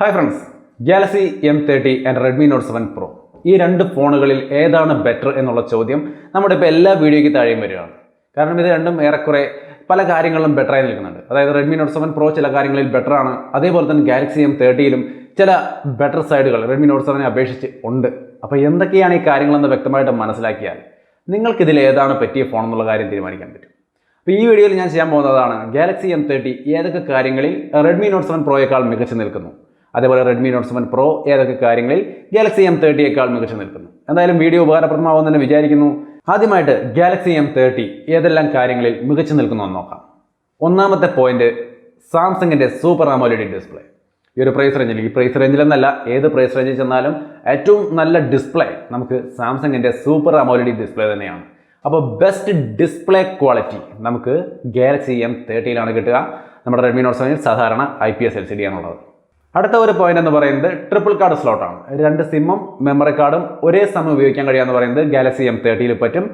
Hi friends Galaxy M thirty and Redmi Note seven Pro ഈ രണ്ട് ഫോണുകളിൽ ഏതാണ് ബെറ്റർ എന്നുള്ള ചോദ്യം നമ്മുടെ ഇപ്പോൾ എല്ലാ വീഡിയോയ്ക്ക് താഴെയും വരികയാണ്. കാരണം ഇത് രണ്ടും ഏറെക്കുറെ പല കാര്യങ്ങളിലും ബെറ്ററായി നിൽക്കുന്നുണ്ട്. അതായത് റെഡ്മി നോട്ട് സെവൻ പ്രോ ചില കാര്യങ്ങളിൽ ബെറ്റർ ആണ്. അതേപോലെ തന്നെ ഗാലക്സി എം തേർട്ടിയിലും ചില ബെറ്റർ സൈഡുകൾ റെഡ്മി നോട്ട് സെവനെ അപേക്ഷിച്ച് ഉണ്ട്. അപ്പോൾ എന്തൊക്കെയാണ് ഈ കാര്യങ്ങളെന്ന് വ്യക്തമായിട്ട് മനസ്സിലാക്കിയാൽ നിങ്ങൾക്കിതിൽ ഏതാണ് പറ്റിയ ഫോൺ എന്നുള്ള കാര്യം തീരുമാനിക്കാൻ പറ്റും. അപ്പോൾ ഈ വീഡിയോയിൽ ഞാൻ ചെയ്യാൻ പോകുന്നതാണ് ഗാലക്സി എം തേർട്ടി ഏതൊക്കെ കാര്യങ്ങളിൽ റെഡ്മി നോട്ട് സെവൻ പ്രോയേക്കാൾ മികച്ചു നിൽക്കുന്നു. അതേപോലെ റെഡ്മി നോട്ട് സെവൻ പ്രോ ഏതൊക്കെ കാര്യങ്ങളിൽ ഗാലക്സി എം തേർട്ടിയേക്കാൾ മികച്ചു നിൽക്കുന്നു. എന്തായാലും വീഡിയോ ഉപകാരപ്രദമാവുമെന്ന് വിചാരിക്കുന്നു. ആദ്യമായിട്ട് ഗാലക്സി എം തേർട്ടി ഏതെല്ലാം കാര്യങ്ങളിൽ മികച്ചു നിൽക്കുന്നു എന്ന് നോക്കാം. ഒന്നാമത്തെ പോയിന്റ് സാംസങ്ങിന്റെ സൂപ്പർ അമോലഡി ഡിസ്പ്ലേ ഈ ഒരു പ്രൈസ് റേഞ്ചിൽ ഈ പ്രൈസ് റേഞ്ചിൽ എന്നല്ല ഏത് പ്രൈസ് റേഞ്ചിൽ ചെന്നാലും ഏറ്റവും നല്ല ഡിസ്പ്ലേ നമുക്ക് സാംസങ്ങിന്റെ സൂപ്പർ അമോലഡി ഡിസ്പ്ലേ തന്നെയാണ്. അപ്പോൾ ബെസ്റ്റ് ഡിസ്പ്ലേ ക്വാളിറ്റി നമുക്ക് ഗാലക്സി എം തേർട്ടിയിലാണ് കിട്ടുക. നമ്മുടെ റെഡ്മി നോട്ട് സെവനിൽ സാധാരണ I P S L C D ആണുള്ളത്. അടുത്ത ഒരു പോയിന്റ് എന്ന് പറയുന്നത് ട്രിപ്പിൾ കാർഡ് സ്ലോട്ടാണ് രണ്ട് സിമ്മും മെമ്മറി കാർഡും ഒരേ സമയം ഉപയോഗിക്കാൻ കഴിയാന്ന് പറയുന്നത് ഗാലക്സി എം തേർട്ടിയിൽ പറ്റും.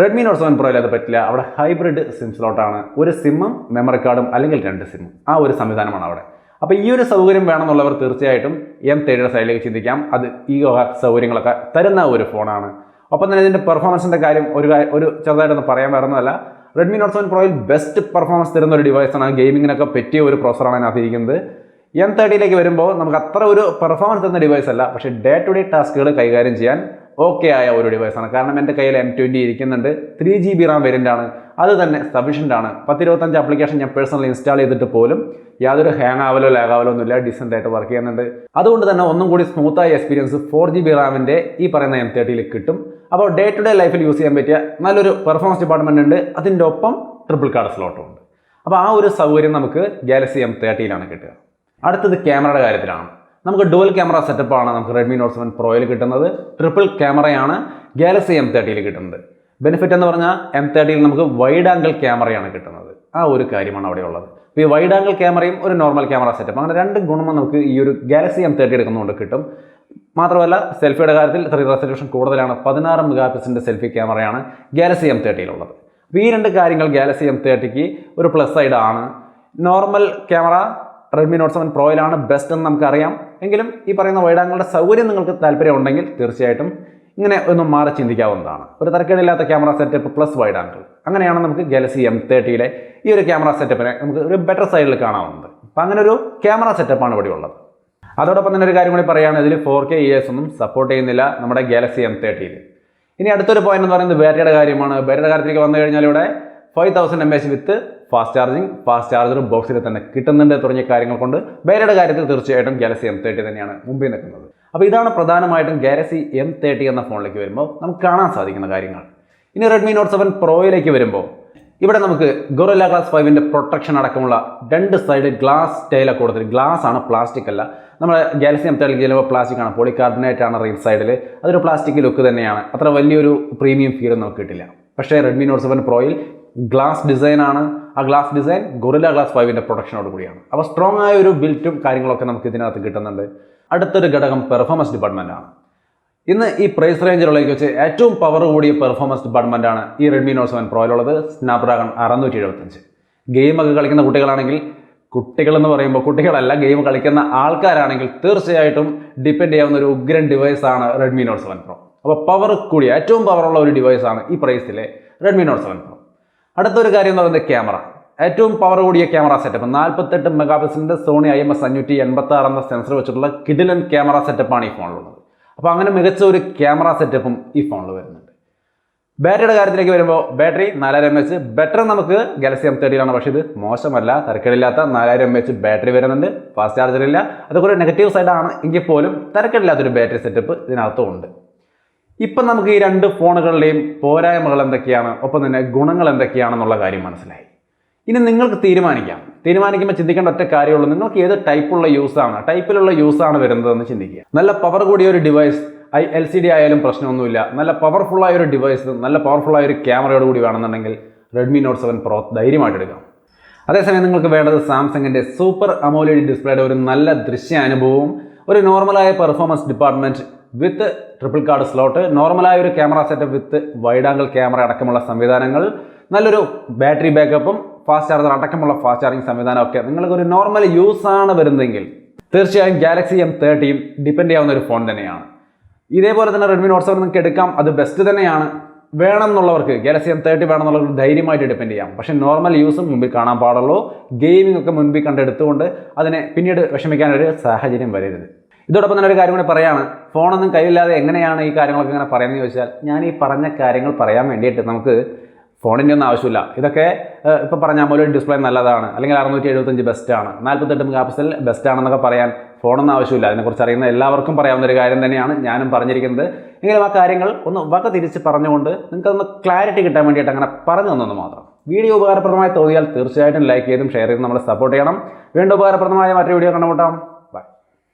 റെഡ്മി നോട്ട് സെവൻ പ്രോയിൽ അത് പറ്റില്ല. അവിടെ ഹൈബ്രിഡ് സിം സ്ലോട്ടാണ് ഒരു സിമ്മും മെമ്മറി കാർഡും അല്ലെങ്കിൽ രണ്ട് സിമ്മും ആ ഒരു സംവിധാനമാണ് അവിടെ. അപ്പോൾ ഈ ഒരു സൗകര്യം വേണമെന്നുള്ളവർ തീർച്ചയായിട്ടും എം തേർട്ടിയുടെ സൈഡിലേക്ക് ചിന്തിക്കാം. അത് ഈ സൗകര്യങ്ങളൊക്കെ തരുന്ന ഒരു ഫോണാണ് ഒപ്പം തന്നെ ഇതിന്റെ പെർഫോമൻസിന്റെ കാര്യം ഒരു ഒരു ചെറുതായിട്ടൊന്ന് പറയാൻ വരുന്നതല്ല റെഡ്മി നോട്ട് സെവൻ പ്രോയിൽ ബെസ്റ്റ് പെർഫോമൻസ് തരുന്ന ഒരു ഡിവൈസാണ് ഗെയിമിങ്ങിനൊക്കെ പറ്റിയ ഒരു പ്രോസറാണ് അതിനകത്ത് ഇരിക്കുന്നത്. എം തേർട്ടിയിലേക്ക് വരുമ്പോൾ നമുക്ക് അത്ര ഒരു പെർഫോമൻസ് തന്ന ഡിവൈസ് അല്ല. പക്ഷേ ഡേ ടു ഡേ ടാസ്കുകൾ കൈകാര്യം ചെയ്യാൻ ഓക്കെ ആയ ഒരു ഡിവൈസാണ് കാരണം എന്റെ കയ്യിൽ എം ട്വന്റി ഇരിക്കുന്നുണ്ട്. Three G B RAM variant ആണ്. അത് തന്നെ സഫീഷ്യന്റ് ആണ്. പത്തിരുപത്തഞ്ച് ആപ്ലിക്കേഷൻ ഞാൻ പേഴ്സണൽ ഇൻസ്റ്റാൾ ചെയ്തിട്ട് പോലും യാതൊരു ഹാങ് ആവലോ ലാഗ് ആവലോ ഒന്നുമില്ല. ഡീസന്റ് ആയിട്ട് വർക്ക് ചെയ്യുന്നുണ്ട്. അതുകൊണ്ട് തന്നെ ഒന്നും കൂടി സ്മൂത്തായ എക്സ്പീരിയൻസ് ഫോർ ജി ബി റാമിന്റെ ഈ പറയുന്ന എം തേർട്ടിയിൽ കിട്ടും. അപ്പോൾ ഡേ ടു ഡേ ലൈഫിൽ യൂസ് ചെയ്യാൻ പറ്റിയ നല്ലൊരു പെർഫോമൻസ് ഡിപ്പാർട്ട്മെന്റ് ഉണ്ട്. അതിന്റെ ഒപ്പം ട്രിപ്പിൾ കാർഡ് സ്ലോട്ടും ഉണ്ട്. അപ്പോൾ ആ ഒരു സൗകര്യം നമുക്ക് ഗാലക്സി എം തേർട്ടിയിലാണ് കിട്ടുക. അടുത്തത് ക്യാമറയുടെ കാര്യത്തിലാണ്. നമുക്ക് ഡുവൽ ക്യാമറ സെറ്റപ്പാണ് നമുക്ക് റെഡ്മി നോട്ട് സെവൻ പ്രോയിൽ കിട്ടുന്നത്. ട്രിപ്പിൾ ക്യാമറയാണ് ഗാലക്സി എം തേർട്ടിയിൽ കിട്ടുന്നത്. ബെനിഫിറ്റ് എന്ന് പറഞ്ഞാൽ എം തേർട്ടിയിൽ നമുക്ക് വൈഡ് ആംഗിൾ ക്യാമറയാണ് കിട്ടുന്നത്. ആ ഒരു കാര്യമാണ് അവിടെ ഉള്ളത്. ഈ വൈഡ് ആംഗിൾ ക്യാമറയും ഒരു നോർമൽ ക്യാമറ സെറ്റപ്പ് അങ്ങനെ രണ്ട് ഗുണവും നമുക്ക് ഈ ഒരു ഗാലക്സി എം തേർട്ടി എടുക്കുന്നതുകൊണ്ട് കിട്ടും. മാത്രമല്ല സെൽഫിയുടെ കാര്യത്തിൽ ഇത്ര റെസൊല്യൂഷൻ കൂടുതലാണ്. പതിനാറ് മെഗാ പിക്സലിന്റെ സെൽഫി ക്യാമറയാണ് ഗാലക്സി എം തേർട്ടിയിലുള്ളത് അപ്പോൾ ഈ രണ്ട് കാര്യങ്ങൾ ഗാലക്സി എം തേർട്ടിക്ക് ഒരു പ്ലസ് സൈഡാണ് normal camera Redmi Note seven പ്രോയിലാണ് best എന്ന് നമുക്കറിയാം. എങ്കിലും ഈ പറയുന്ന വൈഡാങ്ങളുടെ സൗകര്യം നിങ്ങൾക്ക് താല്പര്യം ഉണ്ടെങ്കിൽ തീർച്ചയായിട്ടും ഇങ്ങനെ ഒന്ന് മാറി ചിന്തിക്കാവുന്നതാണ്. ഒരു തരക്കേടില്ലാത്ത camera setup plus wide angle അങ്ങനെയാണ് നമുക്ക് ഗാലക്സി എം തേർട്ടിയിലെ ഈ ഒരു ക്യാമറ സെറ്റപ്പിനെ നമുക്ക് ഒരു ബെറ്റർ സൈഡിൽ കാണാവുന്നത്. അപ്പം അങ്ങനെ ഒരു ക്യാമറ സെറ്റപ്പാണ് ഇവിടെ ഉള്ളത്. അതോടൊപ്പം തന്നെ ഒരു കാര്യം കൂടി പറയുകയാണ് ഇതിൽ ഫോർ കെ ഇ എസ് ഒന്നും സപ്പോർട്ട് ചെയ്യുന്നില്ല നമ്മുടെ ഗാലക്സി എം തേർട്ടിയിൽ ഇനി അടുത്തൊരു പോയിന്റ് എന്ന് പറയുന്നത് ബാറ്ററിയുടെ കാര്യമാണ്. ബാറ്ററിയുടെ കാര്യത്തിലേക്ക് വന്നു കഴിഞ്ഞാൽ ഇവിടെ five thousand M H with fast charging fast charger ബോക്സിൽ തന്നെ കിട്ടുന്നുണ്ട് തുടങ്ങിയ കാര്യങ്ങൾ കൊണ്ട് ബേരയുടെ കാര്യത്തിൽ തീർച്ചയായിട്ടും ഗാലക്സി എം തേർട്ടി തന്നെയാണ് മുമ്പിൽ നിൽക്കുന്നത്. അപ്പോൾ ഇതാണ് പ്രധാനമായിട്ടും ഗാലക്സി എം തേർട്ടി എന്ന ഫോണിലേക്ക് വരുമ്പോൾ നമുക്ക് കാണാൻ സാധിക്കുന്ന കാര്യങ്ങൾ. ഇനി റെഡ്മി നോട്ട് സെവൻ പ്രോയിലേക്ക് വരുമ്പോൾ ഇവിടെ നമുക്ക് ഗൊറില്ല ഗ്ലാസ് ഫൈവിന്റെ പ്രൊട്ടക്ഷൻ അടക്കമുള്ള രണ്ട് സൈഡ് ഗ്ലാസ് ടൈലൊക്കെ കൊടുത്തിട്ട് ഗ്ലാസ് ആണ് പ്ലാസ്റ്റിക് അല്ല. നമ്മൾ ഗാലക്സി എം തേർട്ടി ചെല്ലുമ്പോൾ പ്ലാസ്റ്റിക് ആണ്. പോളികാർബണേറ്റ് ആണ് റീൽ സൈഡിൽ അതൊരു പ്ലാസ്റ്റിക് ലുക്ക് തന്നെയാണ്. അത്ര വലിയൊരു പ്രീമിയം ഫീൽ നമുക്ക് കിട്ടില്ല. പക്ഷേ റെഡ്മി നോട്ട് സെവൻ പ്രോയിൽ ഗ്ലാസ് ഡിസൈൻ ആണ്. ആ ഗ്ലാസ് ഡിസൈൻ ഗൊറില്ല ഗ്ലാസ് ഫൈവിന്റെ പ്രൊഡക്ഷനോട് കൂടിയാണ്. അപ്പോൾ സ്ട്രോങ് ആയ ഒരു ബിൽറ്റും കാര്യങ്ങളൊക്കെ നമുക്ക് ഇതിനകത്ത് കിട്ടുന്നുണ്ട്. അടുത്തൊരു ഘടകം പെർഫോമൻസ് ഡിപ്പാർട്ട്മെന്റ് ആണ്. ഇന്ന് ഈ പ്രൈസ് റേഞ്ചിലുള്ളതിൽ വെച്ച് ഏറ്റവും പവർ കൂടിയ പെർഫോമൻസ് ഡിപ്പാർട്ട്മെന്റ് ആണ് ഈ റെഡ്മി നോട്ട് സെവൻ പ്രോയിലുള്ളത് സ്നാപ്ഡ്രാഗൺ അറുന്നൂറ്റി എഴുപത്തഞ്ച് ഗെയിമൊക്കെ കളിക്കുന്ന കുട്ടികളാണെങ്കിൽ കുട്ടികളെന്ന് പറയുമ്പോൾ കുട്ടികളല്ല ഗെയിം കളിക്കുന്ന ആൾക്കാരാണെങ്കിൽ തീർച്ചയായിട്ടും ഡിപ്പെൻഡ് ചെയ്യാവുന്ന ഒരു ഉഗ്രൻ ഡിവൈസാണ് റെഡ്മി നോട്ട് സെവൻ പ്രോ അപ്പോൾ പവർ കൂടിയ ഏറ്റവും പവറുള്ള ഒരു ഡിവൈസാണ് ഈ പ്രൈസിലെ റെഡ്മി നോട്ട് സെവൻ പ്രോ അടുത്തൊരു കാര്യം എന്ന് പറയുന്നത് ക്യാമറ. ഏറ്റവും പവർ കൂടിയ ക്യാമറ സെറ്റപ്പ് നാൽപ്പത്തെട്ട് മെഗാ പിക്സലിന്റെ സോണി ഐ എം എസ് അഞ്ഞൂറ്റി എൺപത്തി ആറ് എന്ന സെൻസർ വെച്ചിട്ടുള്ള കിഡിലൻ ക്യാമറ സെറ്റപ്പാണ് ഈ ഫോണിലുള്ളത് അപ്പോൾ അങ്ങനെ മികച്ച ഒരു ക്യാമറ സെറ്റപ്പും ഈ ഫോണിൽ വരുന്നുണ്ട്. ബാറ്ററിയുടെ കാര്യത്തിലേക്ക് വരുമ്പോൾ ബാറ്ററി നാലായിരം എം എച്ച് ബെറ്റർ നമുക്ക് ഗാലക്സി എം തേർട്ടിയിലാണ് പക്ഷേ ഇത് മോശമല്ല. തിരക്കേടില്ലാത്ത നാലായിരം എം എച്ച് ബാറ്ററി വരുന്നുണ്ട്. ഫാസ്റ്റ് ചാർജറില്ല അതൊക്കെ ഒരു നെഗറ്റീവ് സൈഡാണ് എങ്കിൽ പോലും തിരക്കേടില്ലാത്തൊരു ബാറ്ററി സെറ്റപ്പ് ഇതിനകത്തും ഉണ്ട്. ഇപ്പം നമുക്ക് ഈ രണ്ട് ഫോണുകളുടെയും പോരായ്മകൾ എന്തൊക്കെയാണ്? ഒപ്പം തന്നെ ഗുണങ്ങൾ എന്തൊക്കെയാണെന്നുള്ള കാര്യം മനസ്സിലായി. ഇനി നിങ്ങൾക്ക് തീരുമാനിക്കാം. തീരുമാനിക്കുമ്പോൾ ചിന്തിക്കേണ്ട ഒറ്റ കാര്യമുള്ളൂ. നിങ്ങൾക്ക് ഏത് ടൈപ്പുള്ള യൂസാണ്? ടൈപ്പിലുള്ള യൂസാണ് വരുന്നതെന്ന് ചിന്തിക്കുക. നല്ല പവർ കൂടിയ ഒരു device I L C D ആയാലും പ്രശ്നമൊന്നുമില്ല. നല്ല പവർഫുൾ ആയ ഒരു ഡിവൈസ് നല്ല പവർഫുൾ ആയ ഒരു ക്യാമറയോട് കൂടി വേണമെന്നുണ്ടെങ്കിൽ റെഡ്മി നോട്ട് സെവൻ പ്രോ ധൈര്യമായിട്ട് എടുക്കാം. അതേസമയം നിങ്ങൾക്ക് വേണ്ടത് സാംസങ്ങിന്റെ സൂപ്പർ അമോലഡ് ഡിസ്പ്ലേയുടെ ഒരു നല്ല ദൃശ്യാനുഭവവും ഒരു നോർമലായ performance department with triple card slot. നോർമലായ ഒരു camera setup with wide angle camera അടക്കമുള്ള സംവിധാനങ്ങൾ. നല്ലൊരു ബാറ്ററി ബാക്കപ്പും ഫാസ്റ്റ് ചാർജർ അടക്കമുള്ള ഫാസ്റ്റ് ചാർജിങ് സംവിധാനമൊക്കെ നിങ്ങൾക്ക് ഒരു നോർമൽ യൂസ് ആണ് വരുന്നതെങ്കിൽ തീർച്ചയായും ഗാലക്സി എം തേർട്ടിയും ഡിപ്പെൻഡ് ചെയ്യാവുന്ന ഒരു ഫോൺ തന്നെയാണ്. ഇതേപോലെ തന്നെ റെഡ്മി നോട്ട് സെവൻ നിങ്ങൾക്ക് എടുക്കാം. അത് ബെസ്റ്റ് തന്നെയാണ്. വേണം എന്നുള്ളവർക്ക് ഗാലക്സി എം തേർട്ടി വേണം എന്നുള്ളവർക്ക് ധൈര്യമായിട്ട് ഡിപ്പെൻഡ് ചെയ്യാം. പക്ഷേ നോർമൽ യൂസും മുമ്പിൽ കാണാൻ പാടുള്ളൂ. ഗെയിമിംഗ് ഒക്കെ മുൻപിൽ കണ്ടെടുത്തുകൊണ്ട് അതിനെ പിന്നീട് വിഷമിക്കാനൊരു സാഹചര്യം വരരുത്. ഇതോടൊപ്പം തന്നെ ഒരു കാര്യം കൂടി പറയാണ്. ഫോണൊന്നും കയ്യില്ലാതെ എങ്ങനെയാണ് ഈ കാര്യങ്ങളൊക്കെ ഇങ്ങനെ പറയുന്നത് ചോദിച്ചാൽ ഞാൻ ഈ പറഞ്ഞ കാര്യങ്ങൾ പറയാൻ വേണ്ടിയിട്ട് നമുക്ക് ഫോണിന്റെ ഒന്നും ആവശ്യമില്ല. ഇതൊക്കെ ഇപ്പോൾ പറഞ്ഞ അമോലേഡ് ഡിസ്പ്ലേ നല്ലതാണ് അല്ലെങ്കിൽ അറുന്നൂറ്റി എഴുപത്തഞ്ച് ബെസ്റ്റാണ് നാൽപ്പത്തെട്ട് മെഗാ പിക്സൽ ബെസ്റ്റ് ആണെന്നൊക്കെ പറയാൻ ഫോണൊന്നും ആവശ്യമില്ല. അതിനെക്കുറിച്ച് അറിയുന്ന എല്ലാവർക്കും പറയാവുന്ന ഒരു കാര്യം തന്നെയാണ് ഞാനും പറഞ്ഞിരിക്കുന്നത്. എങ്കിലും ആ കാര്യങ്ങൾ ഒന്ന് വക തിരിച്ച് പറഞ്ഞുകൊണ്ട് നിങ്ങൾക്കൊന്ന് ക്ലാരിറ്റി കിട്ടാൻ വേണ്ടിയിട്ട് അങ്ങനെ പറഞ്ഞു തന്നു മാത്രം. വീഡിയോ ഉപകാരപ്രദമായി തോന്നിയാൽ തീർച്ചയായിട്ടും ലൈക്ക് ചെയ്തും ഷെയർ ചെയ്തും നമ്മളെ സപ്പോർട്ട് ചെയ്യണം. വീണ്ടും ഉപകാരപ്രദമായ മറ്റൊരു വീഡിയോ കണ്ടുമുട്ടാം.